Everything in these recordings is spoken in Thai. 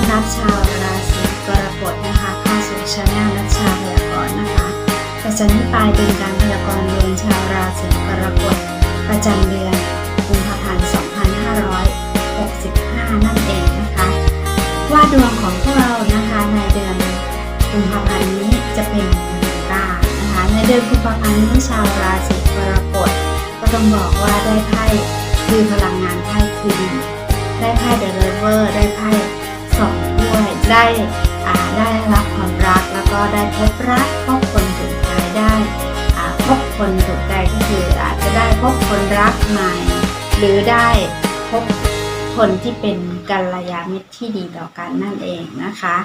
อนรับชาวราศีกรกฎนะคะเข้าสู่ชาแนลนัชชาพยากรณ์นะคะแต่จากนี้ไปเป็นการพยากรณ์ดวงชาวราศีกรกฎประจำเดือนกุมภาพันธ์ 2565 นั่นเองนะคะ ว่าดวงของพวกเรานะคะในเดือนกุมภาพันธ์นี้จะเป็นอย่างไรบ้างนะคะในเดือนกุมภาพันธ์นี้ชาวราศีกรกฎก็ต้องบอกว่าได้ไพ่คือพลังงานไพ่คือดีได้ไพ่เดอะเลเวอร์ได้ไพ่ สองถ้วยได้อ่าได้รับความรักแล้วก็ได้พบรักพบคนถูกใจได้อ่าพบคนถูกใจก็คืออาจจะได้พบคนรักใหม่ หรือได้พบคนที่เป็นกัลยาณมิตรที่ดีต่อกันนั่นเองนะคะ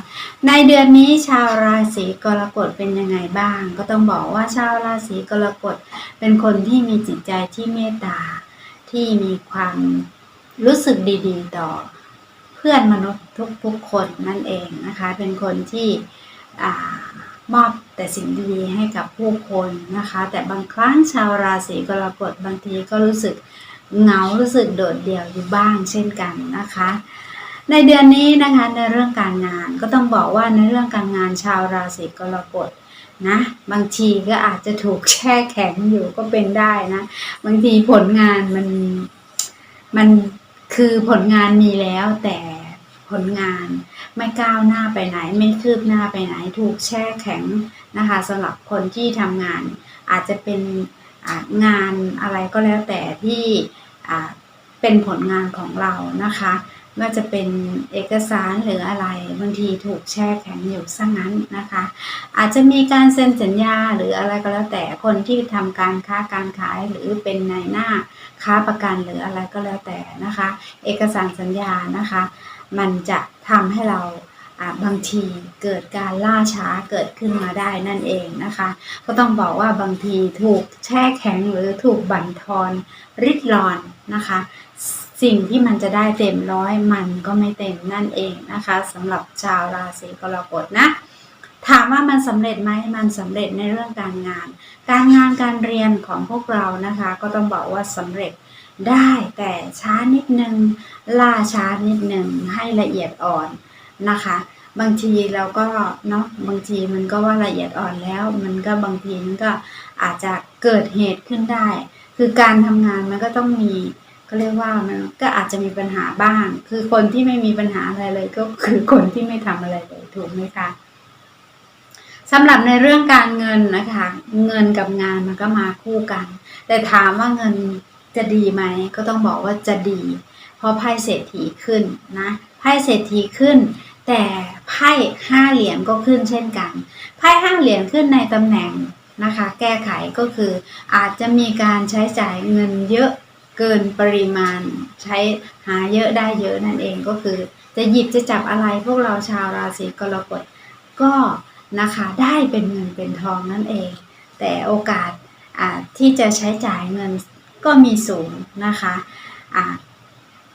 ในเดือนนี้ชาวราศีกรกฎเป็นยังไงบ้าง ก็ต้องบอกว่าชาวราศีกรกฎเป็นคนที่มีจิตใจที่เมตตาที่มีความรู้สึกดี ๆ ต่อ พื่อนมนุษย์ทุกๆคนนั่นเองนะคะ เป็นคนที่อมอบแต่สิ่งดีๆให้กับผู้คนนะคะ แต่บางครั้งชาวราศีกรกฎบางทีก็รู้สึกเหงารู้สึกโดดเดี่ยวอยู่บ้างเช่นกันนะคะ ในเดือนนี้นะคะในเรื่องการงานก็ต้องบอกว่าในเรื่องการงานชาวราศีกรกฎนะบางทีก็อาจจะถูกแช่แข็งอยู่ก็เป็นได้นะ บางทีผลงานมันมัน คือผลงานมีแล้วแต่ผลงานไม่ก้าวหน้าไปไหน ไม่คืบหน้าไปไหน ถูกแช่แข็งนะคะสำหรับคนที่ทำงาน อาจจะเป็นงานอะไรก็แล้วแต่ที่เป็นผลงานของเรานะคะ ว่าจะเป็นเอกสารหรืออะไรบางทีถูกแช่แข็งอยู่ซะงั้นนะคะ อาจจะมีการเซ็นสัญญาหรืออะไรก็แล้วแต่คนที่ทำการค้าการขายหรือเป็นนายหน้าค้าประกันหรืออะไรก็แล้วแต่นะคะ เอกสารสัญญานะคะ มันจะทำให้เราอ่าบางทีเกิดการล่าช้าเกิดขึ้นมาได้นั่นเองนะคะ ก็ต้องบอกว่าบางทีถูกแช่แข็งหรือถูกบั่นทอนริดรอนนะคะสิ่งที่มันจะได้เต็มร้อยมันก็ไม่เต็มนั่นเองนะคะสำหรับชาวราศีกรกฎนะ ถามว่ามันสำเร็จไหมมันสำเร็จในเรื่องการงาน การงานการเรียนของพวกเรานะคะ ก็ต้องบอกว่าสำเร็จได้แต่ช้านิดนึงล่าช้านิดนึงให้ละเอียดอ่อนนะคะ บางทีเราก็เนาะบางทีมันก็ว่าละเอียดอ่อนแล้ว มันก็บางทีมันก็อาจจะเกิดเหตุขึ้นได้ คือการทำงานมันก็ต้องมี ก็เรียกว่ามันก็อาจจะมีปัญหาบ้าง คือคนที่ไม่มีปัญหาอะไรเลยก็คือคนที่ไม่ทำอะไรเลยถูกไหมคะสำหรับในเรื่องการเงินนะคะ เงินกับงานมันก็มาคู่กัน แต่ถามว่าเงินจะดีไหมก็ต้องบอกว่าจะดี เพราะไพ่เศรษฐีขึ้นนะไพ่เศรษฐีขึ้น แต่ไพ่ห้าเหรียญก็ขึ้นเช่นกันไพ่ห้าเหรียญขึ้นในตำแหน่งนะคะ แก้ไขก็คืออาจจะมีการใช้จ่ายเงินเยอะ เกินปริมาณใช้หาเยอะได้เยอะนั่นเองก็คือ จะหยิบจะจับอะไรพวกเราชาวราศีกรกฎก็นะคะได้เป็นเงินเป็นทองนั่นเอง แต่โอกาสที่จะใช้จ่ายเงินก็มีสูงนะคะะ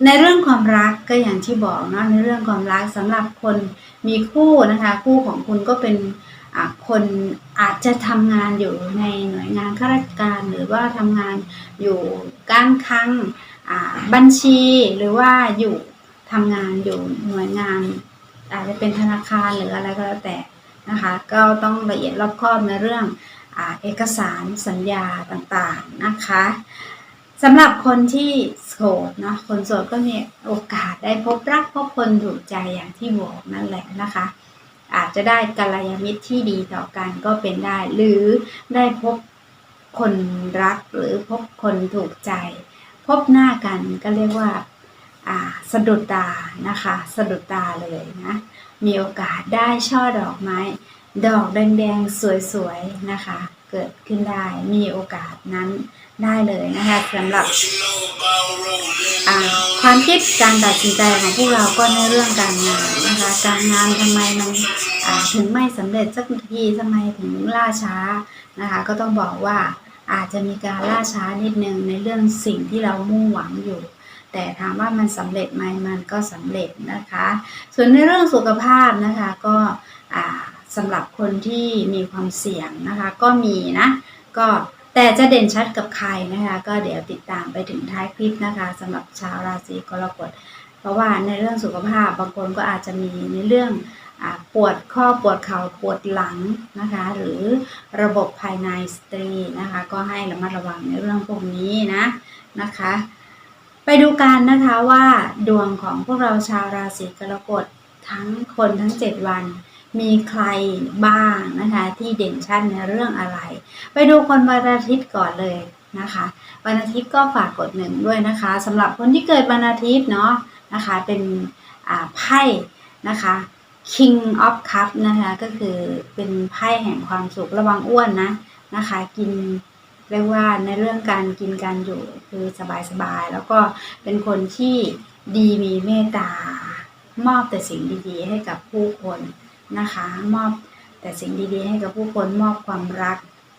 ในเรื่องความรักก็อย่างที่บอกเนาะในเรื่องความรักสำหรับคนมีคู่นะคะ คู่ของคุณก็เป็น คนอาจจะทำงานอยู่ในหน่วยงานข้าราชการ หรือว่าทำงานอยู่การคลังบัญชีหรือว่าอยู่ทำงานอยู่หน่วยงาน อาจจะเป็นธนาคารหรืออะไรก็แล้วแต่นะคะก็ต้องละเอียดรอบคอบในเรื่องอเอกสารสัญญาต่างๆนะคะสำหรับคนที่โสดเนาะคนโสดก็มีโอกาสได้พบรักพบคนถูกใจอย่างที่บอกนั่นแหละนะคะ อาจจะได้กัลยาณมิตรที่ดีต่อกันก็เป็นได้ หรือได้พบคนรักหรือพบคนถูกใจ พบหน้ากันก็เรียกว่าสะดุดตานะคะ สะดุดตาเลยนะ มีโอกาสได้ช่อดอกไม้ ดอกแดงๆ สวยๆ นะคะ เกิดขึ้นได้มีโอกาสนั้นได้เลยนะคะสำหรับ ความคิดการตัดสินใจของพวกเราก็ในเรื่องการงานนะคะการงานทำไมมันถึงไม่สำเร็จสักทีทำไมถึงล่าช้านะคะก็ต้องบอกว่าอาจจะมีการล่าช้านิดนึงในเรื่องสิ่งที่เรามุ่งหวังอยู่ แต่ถามว่ามันสำเร็จไหมมันก็สำเร็จนะคะ ส่วนในเรื่องสุขภาพนะคะก็สำหรับคนที่มีความเสี่ยงนะคะก็มีนะก็ แต่จะเด่นชัดกับใครนะคะ ก็เดี๋ยวติดตามไปถึงท้ายคลิปนะคะสำหรับชาวราศีกรกฎเพราะว่าในเรื่องสุขภาพบางคนก็อาจจะมีในเรื่องอปวดข้อปวดเข่าปวดหลังนะคะ หรือระบบภายในสตรีนะคะ ก็ให้ระมัดระวังในเรื่องพวกนี้นะนะคะ ไปดูกันนะคะว่าดวงของพวกเราชาวราศีกรกฎทั้งคนทั้ง 7 วัน มีใครบ้างนะคะที่เด่นชัดในเรื่องอะไร ไปดูคนวันอาทิตย์ก่อนเลยนะคะวันอาทิตย์ก็ฝากกดหนึ่งด้วยนะคะสำหรับคนที่เกิดวันอาทิตย์เนาะนะคะเป็นไพ่นะคะ King of Cup นะคะก็คือเป็นไพ่แห่งความสุขระวังอ้วนนะนะคะกินเรียกว่าในเรื่องการกินการอยู่คือสบายๆ แล้วก็เป็นคนที่ดีมีเมตตามอบแต่สิ่งดีๆ ให้กับผู้คน นะคะ มอบแต่สิ่งดี ๆ ให้กับผู้คนมอบความรัก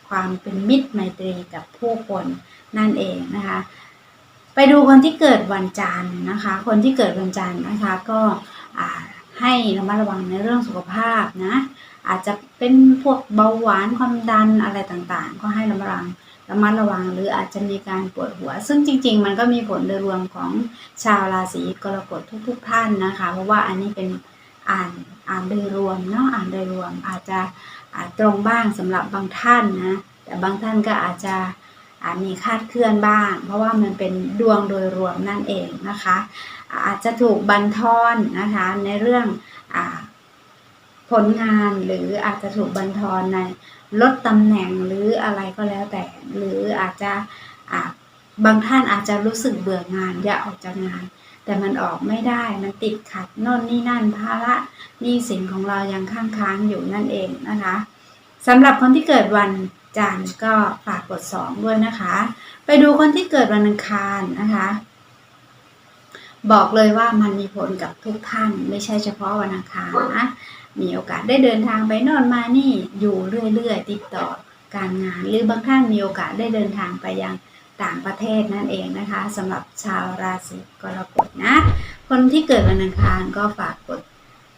ความเป็นมิตรไมตรีกับผู้คนนั่นเองนะคะ ไปดูคนที่เกิดวันจันทร์นะคะ คนที่เกิดวันจันทร์นะคะก็ให้ระมัดระวังในเรื่องสุขภาพนะอาจจะเป็นพวกเบาหวานความดันอะไรต่างๆ ก็ให้ระมัดระวังระมัดระวังหรืออาจจะมีการปวดหัว ซึ่งจริง ๆ มันก็มีผลโดยรวมของชาวราศีกรกฎทุก ๆ ท่านนะคะ เพราะว่าอันนี้เป็นอ่าน อ่านโดยรวมเนาะอ่านโดยรวมอาจจะอาจตรงบ้างสำหรับบางท่านนะแต่บางท่านก็อาจจะอาจมีคาดเคลื่อนบ้าง เพราะว่ามันเป็นดวงโดยรวมนั่นเองนะคะ อาจจะถูกบันทอนนะคะในเรื่องอผลงานหรืออาจจะถูกบันทอนในลดตำแหน่งหรืออะไรก็แล้วแต่ หรืออาจจะบางท่านอาจจะรู้สึกเบื่องานอยากออกจากงาน แต่มันออกไม่ได้มันติดขัดโน่นนี่นั่นภาระหนี้สินของเรายังค้างค้างอยู่นั่นเองนะคะสำหรับคนที่เกิดวันจันทร์ก็ฝากกดสองด้วยนะคะ ไปดูคนที่เกิดวันอังคารนะคะ บอกเลยว่ามันมีผลกับทุกท่านไม่ใช่เฉพาะวันอังคารนะมีโอกาสได้เดินทางไปนอนมานี่อยู่เรื่อยๆ ติดต่อการงาน หรือบางท่านมีโอกาสได้เดินทางไปยัง ต่างประเทศนั่นเองนะคะสำหรับชาวราศีกรกฎนะ คนที่เกิดวันอังคารก็ฝากกด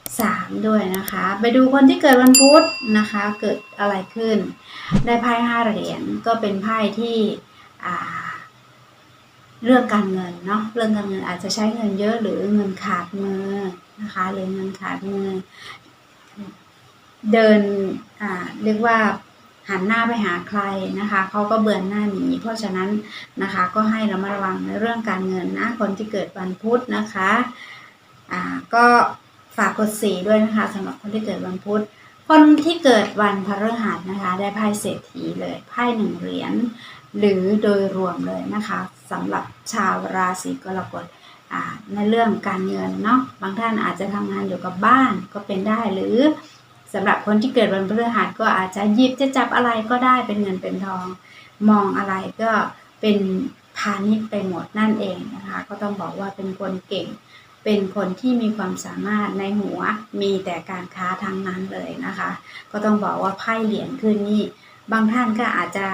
3 ด้วยนะคะ ไปดูคนที่เกิดวันพุธนะคะ เกิดอะไรขึ้น ได้ไพ่ห้าเหรียญก็เป็นไพ่ที่เรื่องการเงินเนาะเรื่องการเงินอาจจะใช้เงินเยอะหรือเงินขาดมือนะคะหรือเงินขาดมือเดินอ่าเรียกว่า หันหน้าไปหาใครนะคะเขาก็เบือนหน้าหนีเพราะฉะนั้นนะคะก็ให้เระมัดระวังในเรื่องการเงินนะคนที่เกิดวันพุธนะคะอ่าก็ฝากกดสีด้วยนะคะสำหรับคนที่เกิดวันพุธคนที่เกิดวันพฤหัสนะคะ ได้ไพ่เศรษฐีเลยไพ่หนึ่งเหรียญหรือโดยรวมเลยนะคะสำหรับชาวราศีกรกฎอ่าในเรื่องการเงินเนาะบางท่านอาจจะทำงานอยู่กับบ้านก็เป็นได้หรือ สำหรับคนที่เกิดวันพฤหัสก็อาจจะหยิบจะจับอะไรก็ได้เป็นเงินเป็นทอง มองอะไรก็เป็นพาณิชย์ไปหมดนั่นเองนะคะ ก็ต้องบอกว่าเป็นคนเก่ง เป็นคนที่มีความสามารถในหัวมีแต่การค้าทั้งนั้นเลยนะคะ ก็ต้องบอกว่าไพ่เหรียญขึ้นนี่บางท่านก็อาจจะ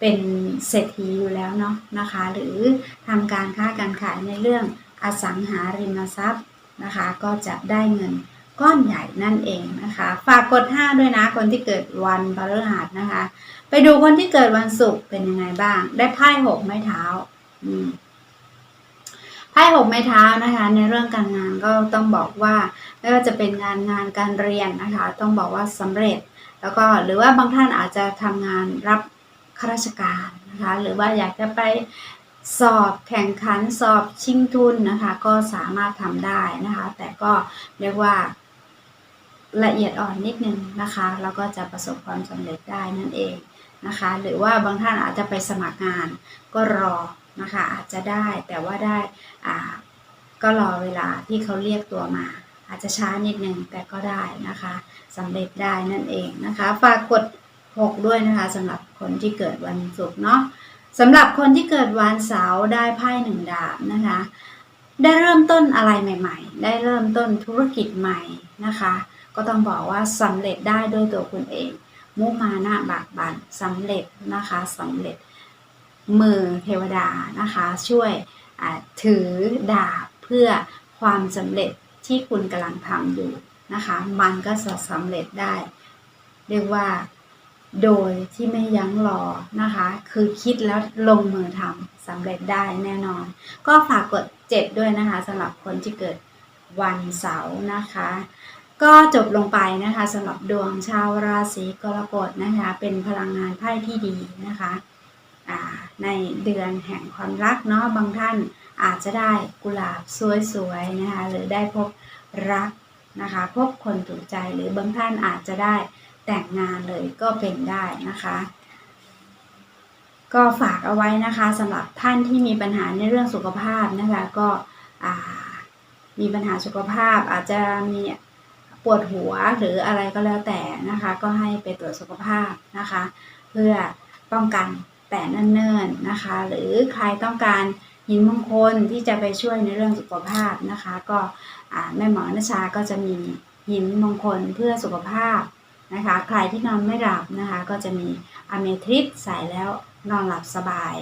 เป็นเศรษฐีอยู่แล้วเนาะนะคะ หรือทำการค้าการขายในเรื่องอสังหาริมทรัพย์นะคะ ก็จะได้เงิน ก้อนใหญ่นั่นเองนะคะ ฝากกด 5 ด้วยนะ คนที่เกิดวันพฤหัสนะคะ ไปดูคนที่เกิดวันศุกร์เป็นยังไงบ้าง ได้ไพ่หกไม้เท้าไพ่หกไม้เท้านะคะ ในเรื่องการงานก็ต้องบอกว่า ไม่ว่าจะเป็นงานงานการเรียนนะคะ ต้องบอกว่าสำเร็จ แล้วก็หรือว่าบางท่านอาจจะทำงานรับข้าราชการนะคะ หรือว่าอยากจะไปสอบแข่งขันสอบชิงทุนนะคะ ก็สามารถทำได้นะคะ แต่ก็เรียกว่า ละเอียดอ่อนนิดนึงนะคะแล้วก็จะประสบความสำเร็จได้นั่นเองนะคะหรือว่าบางท่านอาจจะไปสมัครงานก็รอนะคะอาจจะได้แต่ว่าได้อ่าก็รอเวลาที่เขาเรียกตัวมา อาจจะช้านิดนึงแต่ก็ได้นะคะสำเร็จได้นั่นเองนะคะฝากกด 6 ด้วยนะคะสำหรับคนที่เกิดวันศุกร์เนาะสำหรับคนที่เกิดวันเสาร์ได้ไพ่หนึ่งดาบนะคะได้เริ่มต้นอะไรใหม่ ๆ ได้เริ่มต้นธุรกิจใหม่นะคะ ก็ต้องบอกว่าสำเร็จได้ด้วยตัวคุณเอง มุมานะบากบันสำเร็จนะคะสำเร็จมือเทวดานะคะ ช่วยถือดาบเพื่อความสำเร็จที่คุณกำลังทำอยู่นะคะ มันก็จะสำเร็จได้ เรียกว่าโดยที่ไม่ยั้งรอนะคะ คือคิดแล้วลงมือทำสำเร็จได้แน่นอน ก็ฝากกด 7 ด้วยนะคะสำหรับคนที่เกิดวันเสาร์นะคะ ก็จบลงไปนะคะสำหรับดวงชาวราศีกรกฎนะคะ เป็นพลังงานไพ่ที่ดีนะคะในเดือนแห่งความรักเนาะบางท่านอาจจะได้กุหลาบสวยๆนะคะหรือได้พบรักนะคะ พบคนถูกใจหรือบางท่านอาจจะได้แต่งงานเลยก็เป็นได้นะคะ ก็ฝากเอาไว้นะคะสำหรับท่านที่มีปัญหาในเรื่องสุขภาพนะคะก็มีปัญหาสุขภาพอาจจะมี ปวดหัวหรืออะไรก็แล้วแต่นะคะ ก็ให้ไปตรวจสุขภาพนะคะ เพื่อป้องกันแต่เนิ่นๆนะคะ หรือใครต้องการหินมงคลที่จะไปช่วยในเรื่องสุขภาพนะคะ ก็แม่หมอนชาก็จะมีหินมงคลเพื่อสุขภาพนะคะ ใครที่นอนไม่หลับนะคะ ก็จะมีอะเมทริสใส่แล้วนอนหลับสบาย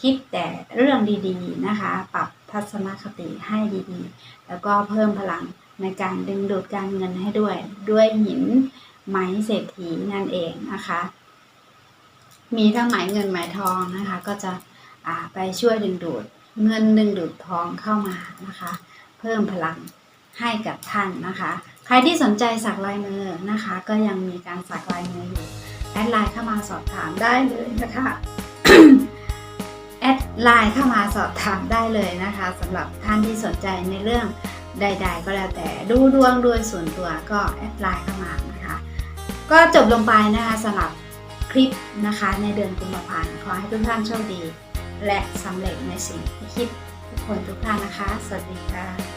คิดแต่เรื่องดีๆนะคะ ปรับทัศนคติให้ดีๆ แล้วก็เพิ่มพลัง ในการดึงดูดการเงินให้ด้วย ด้วยหินไหมเศรษฐีนั่นเองนะคะ มีทั้งหมายเงินหมายทองนะคะ ก็จะไปช่วยดึงดูดเงินดึงดูดทองเข้ามานะคะ เพิ่มพลังให้กับท่านนะคะ ใครที่สนใจสักลายมือนะคะ ก็ยังมีการสักลายมืออยู่แอดไลน์เข้ามาสอบถามได้เลยนะคะแอดไลน์เข้ามาสอบถามได้เลยนะคะสำหรับท่านที่สนใจในเรื่อง ใด ๆ ก็แล้วแต่ดูดวงโดยส่วนตัวก็แอดไลน์เข้ามานะคะ ก็จบลงไปนะคะสำหรับคลิปนะคะในเดือนกุมภาพันธ์ขอให้ทุกท่านโชคดี และสำเร็จในสิ่งที่คิดทุกคนทุกท่านนะคะ สวัสดีค่ะ